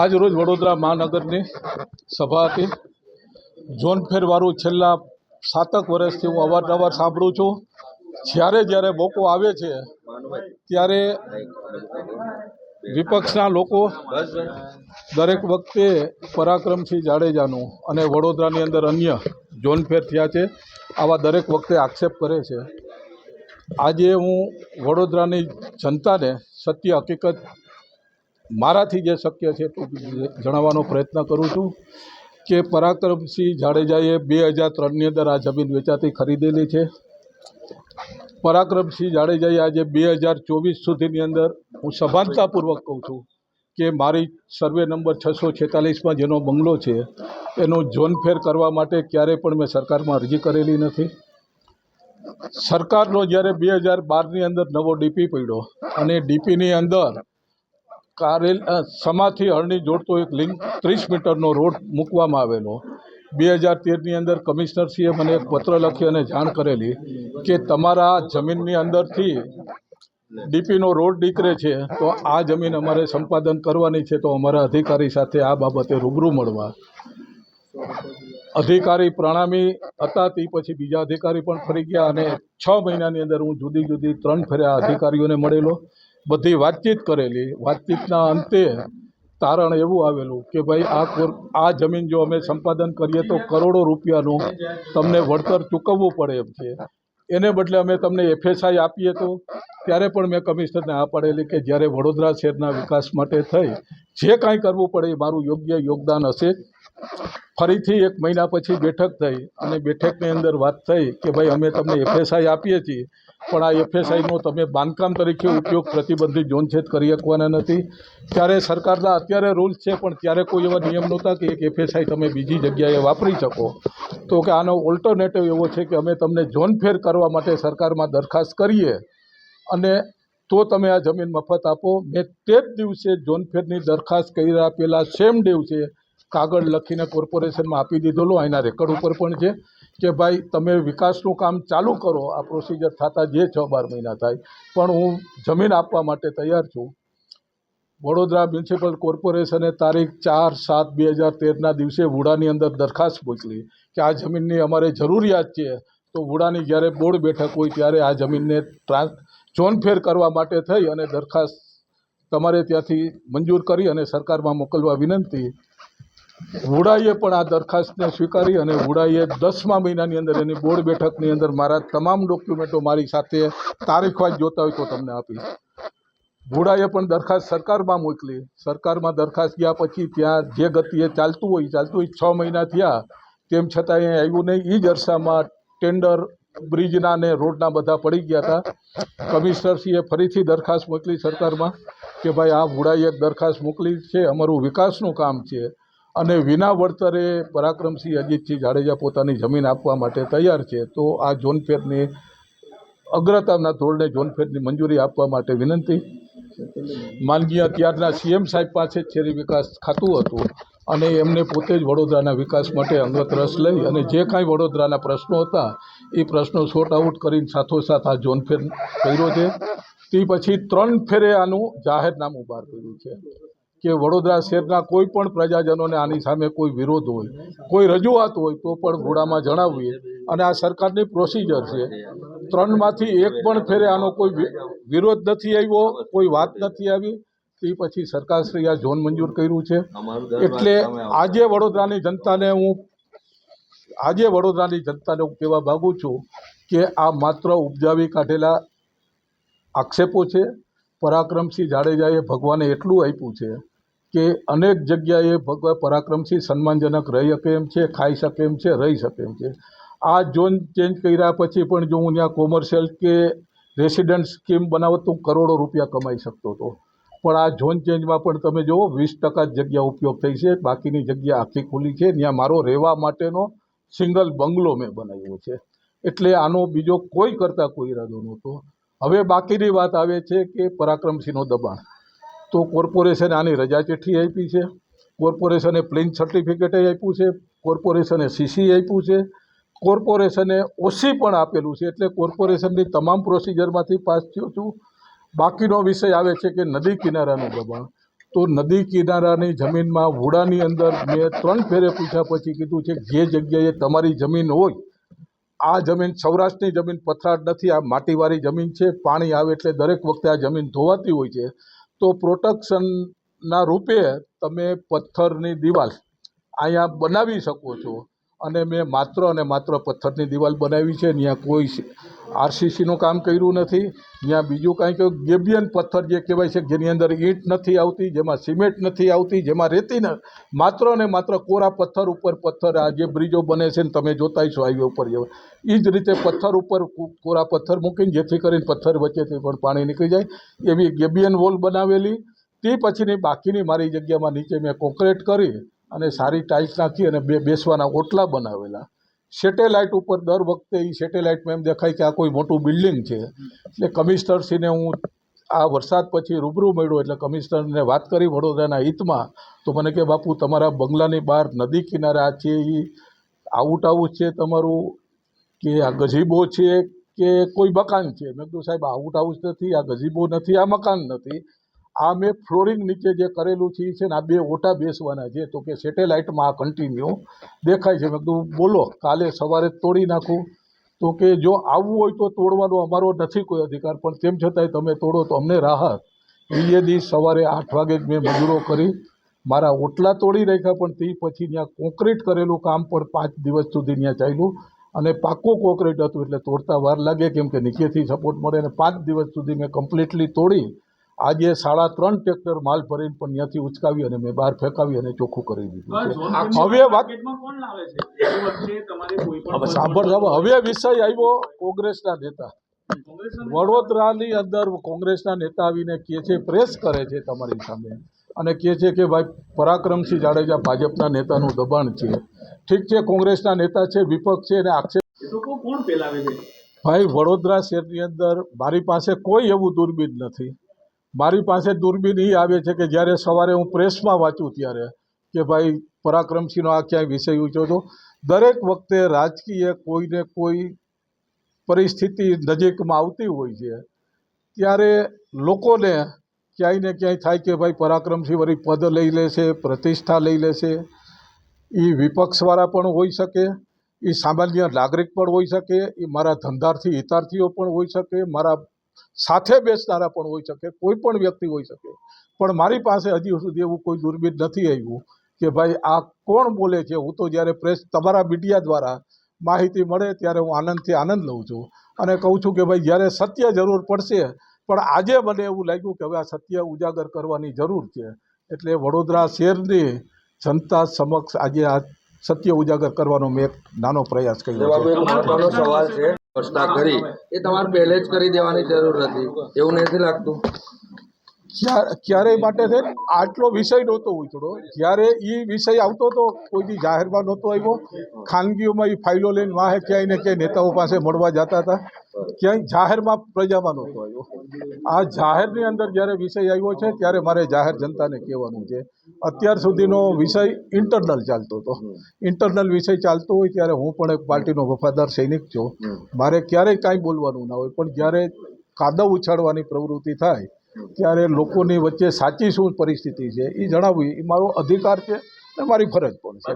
આજ રોજ વડોદરા મહાનગરની સભા હતી ઝોન ફેરવાળું છેલ્લા સાતક વર્ષથી હું અવારનવાર સાંભળું છું. જ્યારે જ્યારે મોકો આવે છે, ત્યારે વિપક્ષના લોકો દરેક વખતે પરાક્રમસિંહ જાડેજાનું અને વડોદરાની અંદર અન્ય ઝોન ફેર થયા છે, આવા દરેક વખતે આક્ષેપ કરે છે. આજે હું વડોદરાની જનતાને સત્ય હકીકત મારાથી જે શક્ય છે તે જણાવવાનો પ્રયત્ન કરું છું કે પરાક્રમસિંહ જાડેજાએ બે હજાર ત્રણની અંદર આ જમીન વેચાતી ખરીદેલી છે. પરાક્રમસિંહ જાડેજાએ આજે બે હજાર ચોવીસ સુધીની અંદર હું સભાનતાપૂર્વક કહું છું કે મારી સર્વે નંબર છસો છેતાલીસમાં જેનો બંગલો છે એનો જોનફેર કરવા માટે ક્યારેય પણ મેં સરકારમાં અરજી કરેલી નથી. સરકારનો જ્યારે બે હજાર બારની અંદર નવો ડીપી પડ્યો અને ડીપીની અંદર કારેલ સમાથી હરણી જોડતો એક લિંક ત્રીસ મીટરનો રોડ મૂકવામાં આવેલો. બે હજાર તેરની અંદર કમિશનરશ્રીએ મને એક પત્ર લખી અને જાણ કરેલી કે તમારા જમીનની અંદરથી ડીપીનો રોડ નીકળે છે, તો આ જમીન અમારે સંપાદન કરવાની છે, તો અમારા અધિકારી સાથે આ બાબતે રૂબરૂ મળવા. અધિકારી પ્રણામી હતા, તે પછી બીજા અધિકારી પણ ફરી ગયા અને છ મહિનાની અંદર હું જુદી જુદી ત્રણ ફેર્યા અધિકારીઓને મળેલો. બધી વાતચીત કરેલી. વાતચીતના અંતે તારણ એવું આવેલું કે ભાઈ આ આ જમીન જો અમે સંપાદન કરીએ તો કરોડો રૂપિયાનું તમને વળતર ચૂકવવું પડે એમ છે. એને બદલે અમે તમને એફએસઆઈ આપીએ તો ત્યારે પણ મેં કમિશનરને આ પાડેલી કે જ્યારે વડોદરા શહેરના વિકાસ માટે થઈ, જે કાંઈ કરવું પડે એ મારું યોગ્ય યોગદાન હશે. ફરીથી એક મહિના પછી બેઠક થઈ અને બેઠકની અંદર વાત થઈ કે ભાઈ અમે તમને એફએસઆઈ આપીએ છીએ. પણ આ એફએસઆઈનો તમે બાંધકામ તરીકે ઉપયોગ પ્રતિબંધિત ઝોન છેદ કરી શકવાના નથી. ત્યારે સરકારના અત્યારે રૂલ્સ છે, પણ ત્યારે કોઈ એવા નિયમ નહોતા કે એક એફએસઆઈ તમે બીજી જગ્યાએ વાપરી શકો. તો કે આનો ઓલ્ટરનેટિવ એવો છે કે અમે તમને ઝોન ફેર કરવા માટે સરકારમાં દરખાસ્ત કરીએ અને તો તમે આ જમીન મફત આપો. મેં તે જ દિવસે ઝોનફેરની દરખાસ્ત કર્યા પહેલાં સેમ દિવસે કાગળ લખીને કોર્પોરેશનમાં આપી દીધેલો. એના રેકોર્ડ ઉપર પણ છે. કે ભાઈ, તમે વિકાસનું કામ ચાલુ કરો. આ પ્રોસિજર થતાં જે છ બાર મહિના થાય. પણ હું જમીન આપવા માટે તૈયાર છું. વડોદરા મ્યુનિસિપલ કોર્પોરેશને તારીખ ચાર સાત બે હજાર તેરના દિવસે વુડાની અંદર દરખાસ્ત મોકલી કે આ જમીનની અમારે જરૂરિયાત છે. તો વુડાની જ્યારે બોર્ડ બેઠક હોય ત્યારે આ જમીનને ટ્રાન્સ ઝોનફેર કરવા માટે થઈ અને દરખાસ્ત તમારે ત્યાંથી મંજૂર કરી અને સરકારમાં મોકલવા વિનંતી. વુડાઈએ પણ આ દરખાસ્તને સ્વીકારી અને વુડાઈએ દસમા મહિનાની અંદર એની બોર્ડ બેઠકની અંદર મારા તમામ ડોક્યુમેન્ટો મારી સાથે તારીખવાજ જોતા હોય તો તમને આપીશ. વુડાએ પણ દરખાસ્ત સરકારમાં મોકલી. સરકારમાં દરખાસ્ત ગયા પછી ત્યાં જે ગતિએ ચાલતું હોય ચાલતું હોય, છ મહિના થયા. તેમ છતાં અહીંયા આવ્યું નહીં. એ જ અરસામાં ટેન્ડર, બ્રિજના ને રોડના બધા પડી ગયા હતા. કમિશનરશ્રીએ ફરીથી દરખાસ્ત મોકલી સરકારમાં કે ભાઈ આ વુડાએ એક દરખાસ્ત મોકલી છે. અમારું વિકાસનું કામ છે. અને વિના વળતરે પરાક્રમસિંહ અજીતસિંહ જાડેજા પોતાની જમીન આપવા માટે તૈયાર છે, તો આ ઝોનફેરની અગ્રતાના ધોરણે ઝોનફેરની મંજૂરી આપવા માટે વિનંતી. માનનીય ત્યારના સીએમ સાહેબ પાસે જ શહેરી વિકાસ ખાતું હતું અને એમને પોતે જ વડોદરાના વિકાસ માટે અંગત રસ લઈ અને જે કાંઈ વડોદરાના પ્રશ્નો હતા, એ પ્રશ્નો શોર્ટ આઉટ કરીને સાથોસાથ આ ઝોનફેર કર્યો છે. તે પછી ત્રણ ફેરે આનું જાહેરનામું બહાર કર્યું છે. કે વડોદરા શહેરના કોઈ પણ પ્રજાજનોને આની સામે કોઈ વિરોધ હોય કોઈ રજૂઆત હોય તો પણ ઘોડામાં જણાવીએ. અને આ સરકારની પ્રોસિજર છે. ત્રણમાંથી એક પણ ફેરે આનો કોઈ વિરોધ નથી આવ્યો કોઈ વાત નથી આવી. તે પછી સરકારશ્રી આ ઝોન મંજૂર કર્યું છે. એટલે આજે વડોદરાની જનતાને હું આજે વડોદરાની જનતાને હું કહેવા માગું છું કે આ માત્ર ઉપજાવી કાઢેલા આક્ષેપો છે. પરાક્રમસિંહ જાડેજાએ ભગવાને એટલું આપ્યું છે કે અનેક જગ્યાએ ભગવાન પરાક્રમથી સન્માનજનક રહી શકે એમ છે, ખાઈ શકે એમ છે, રહી શકે એમ છે. આ ઝોન ચેન્જ કર્યા પછી પણ જો હું ત્યાં કોમર્શિયલ કે રેસિડન્ટ સ્કીમ બનાવત તો કરોડો રૂપિયા કમાઈ શકતો હતો. પણ આ ઝોન ચેન્જમાં પણ તમે જુઓ, વીસ ટકા જગ્યા ઉપયોગ થઈ છે. બાકીની જગ્યા આખી ખુલ્લી છે. ત્યાં મારો રહેવા માટેનો સિંગલ બંગલો મેં બનાવ્યો છે. એટલે આનો બીજો કોઈ કરતાં કોઈ ઈરાદો નહોતો. હવે બાકીની વાત આવે છે કે પરાક્રમસિંહનો દબાણ. તો કોર્પોરેશને આની રજા ચિઠ્ઠી આપી છે. કોર્પોરેશને પ્લેન સર્ટિફિકેટ આપ્યું છે. કોર્પોરેશને સીસી આપ્યું છે. કોર્પોરેશને ઓસી પણ આપેલું છે. એટલે કોર્પોરેશનની તમામ પ્રોસિજરમાંથી પાસ થયો છું. બાકીનો વિષય આવે છે કે નદી કિનારાનું દબાણ. તો નદી કિનારાની જમીનમાં વુડાની અંદર મેં ત્રણ ફેરે પૂછ્યા પછી કીધું છે જે જગ્યાએ તમારી જમીન હોય, આ જમીન સૌરાષ્ટ્રની જમીન પથરાટ નથી, આ માટીવાળી જમીન છે, પાણી આવે એટલે દરેક વખતે આ જમીન ધોવાતી હોય છે. તો પ્રોટેક્શનના રૂપે તમે પથ્થરની દીવાલ અહીંયા બનાવી શકો છો. અને મેં માત્ર અને માત્ર પથ્થરની દિવાલ બનાવી છે ત્યાં કોઈ આરસીસીનું કામ કર્યું નથી ત્યાં બીજું કાંઈ કે ગેબિયન પથ્થર જે કહેવાય છે, જેની અંદર ઈંટ નથી આવતી, જેમાં સિમેન્ટ નથી આવતી, જેમાં રેતી ન માત્ર ને માત્ર કોરા પથ્થર ઉપર પથ્થર આ જે બ્રિજો બને છે ને તમે જોતા છો હાઈવે ઉપર જેવા. એ જ રીતે પથ્થર ઉપર કોરા પથ્થર મૂકીને જેથી કરીને પથ્થર વચ્ચેથી પણ પાણી નીકળી જાય. એવી ગેબિયન વોલ બનાવેલી. તે પછીની બાકીની મારી જગ્યામાં નીચે મેં કોન્ક્રીટ કરી. અને સારી ટાઇલ્સ નાખી અને બે બેસવાના ઓટલા બનાવેલા. સેટેલાઇટ ઉપર દર વખતે એ સેટેલાઇટમાં એમ દેખાય કે આ કોઈ મોટું બિલ્ડિંગ છે. એટલે કમિશનરશ્રીને હું આ વરસાદ પછી રૂબરૂ મળ્યો એટલે કમિશનરને વાત કરી વડોદરાના હિતમાં. તો મને કે, બાપુ, તમારા બંગલાની બહાર નદી કિનારે આ છે એ આઉટ હાઉસ છે તમારું? કે આ ગઝીબો છે કે કોઈ મકાન છે? મેં કીધું, સાહેબ આઉટ હાઉસ નથી, આ ગજીબો નથી, આ મકાન નથી. આ મેં ફ્લોરિંગ નીચે જે કરેલું છે એ છે ને આ બે ઓટા બેસવાના છે. તો કે સેટેલાઇટમાં આ કન્ટિન્યુ દેખાય છે. મેં કીધું, બોલો, કાલે સવારે તોડી નાખું. તો કે જો આવવું હોય તો તોડવાનો અમારો નથી કોઈ અધિકાર, પણ તેમ છતાંય તમે તોડો તો અમને રાહત. બીજે દિવસ સવારે આઠ વાગે જ મેં મજૂરો કરી, મારા ઓટલા તોડી રાખ્યા, પણ તે પછી ત્યાં કોન્ક્રીટ કરેલું કામ પણ પાંચ દિવસ સુધી ત્યાં ચાલ્યું. અને પાકો કોન્ક્રીટ હતું, એટલે તોડતા વાર લાગે, કેમ કે નીચેથી સપોર્ટ મળે અને પાંચ દિવસ સુધી મેં કમ્પ્લીટલી તોડી. આજે સાડા ત્રણ ટ્રેક્ટર માલ ભરીને પણ ત્યાંથી ઉચકાવી અને મેં બહાર ફેંકાવી અને ચોખ્ખું કરી દીધું હવે સાંભળ સાંભળ. હવે વિષય આવ્યો કોંગ્રેસના નેતા. વડોદરાની અંદર કોંગ્રેસના નેતા આવીને કહે છે પ્રેસ કરે છે તમારી સામે. અને કહે છે કે ભાઈ પરાક્રમસિંહ જાડેજા ભાજપના નેતાનું દબાણ છે. ઠીક છે કોંગ્રેસના નેતા છે વિપક્ષ છે અને આક્ષેપ કો- કોણ છે? ભાઈ વડોદરા શહેરની અંદર મારી પાસે કોઈ એવું દૂરબીન નથી. મારી પાસે દૂરબીન એ આવે છે કે જ્યારે સવારે હું પ્રેસમાં વાંચું ત્યારે કે ભાઈ પરાક્રમસિંહનો આ ક્યાંય વિષય ઊંચો હતો દરેક વખતે રાજકીય કોઈને કોઈ પરિસ્થિતિ નજીકમાં આવતી હોય છે, ત્યારે લોકોને ક્યાંય ને ક્યાંય થાય કે ભાઈ પરાક્રમસિંહ વળી પદ લઈ લેશે, પ્રતિષ્ઠા લઈ લેશે. એ વિપક્ષવાળા પણ હોઈ શકે એ સામાન્ય નાગરિક પણ હોઈ શકે એ મારા ધંધાર્થી હિતાર્થીઓ પણ હોઈ શકે, મારા સાથે બેસનારા પણ હોઈ શકે કોઈ પણ વ્યક્તિ હોઈ શકે. પણ મારી પાસે હજી સુધી એવું કોઈ દુર્બીન નથી આવ્યું કે ભાઈ આ કોણ બોલે છે? હું તો જ્યારે પ્રેસ તમારા મીડિયા દ્વારા માહિતી મળે ત્યારે હું આનંદથી આનંદ લઉં છું. અને કહું છું કે ભાઈ જ્યારે સત્ય જરૂર પડશે પણ આજે મને એવું લાગ્યું કે હવે આ સત્ય ઉજાગર કરવાની જરૂર છે. એટલે વડોદરા શહેરની જનતા સમક્ષ આજે આ સત્ય ઉજાગર કરવાનો મેં એક નાનો પ્રયાસ કર્યો છે. સવાલ છે? સ્પષ્ટતા કરી. એ તમારે પહેલે જ કરી દેવાની જરૂર હતી એવું નથી લાગતું. ક્યારેય માટે છે આટલો વિષય નહોતો ઉતરો જ્યારે એ વિષય આવતો હતો કોઈ દી જાહેરમાં નહોતો આવ્યો. ખાનગીઓમાં એ ફાઇલો લઈને વાહે ક્યાંય ને ક્યાંય નેતાઓ પાસે મળવા જતા હતા. ક્યાંય જાહેરમાં પ્રજામાં નહોતો આવ્યો. આ જાહેરની અંદર જ્યારે વિષય આવ્યો છે ત્યારે મારે જાહેર જનતાને કહેવાનું છે. અત્યાર સુધીનો વિષય ઇન્ટરનલ ચાલતો હતો. ઇન્ટરનલ વિષય ચાલતો હોય ત્યારે હું પણ એક પાર્ટીનો વફાદાર સૈનિક છું. મારે ક્યારેય કાંઈ બોલવાનું ના હોય. પણ જ્યારે કાદવ ઉછાળવાની પ્રવૃત્તિ થાય ત્યારે લોકોની વચ્ચે સાચી શું પરિસ્થિતિ છે એ જણાવવી એ મારો અધિકાર છે અને મારી ફરજ પણ છે.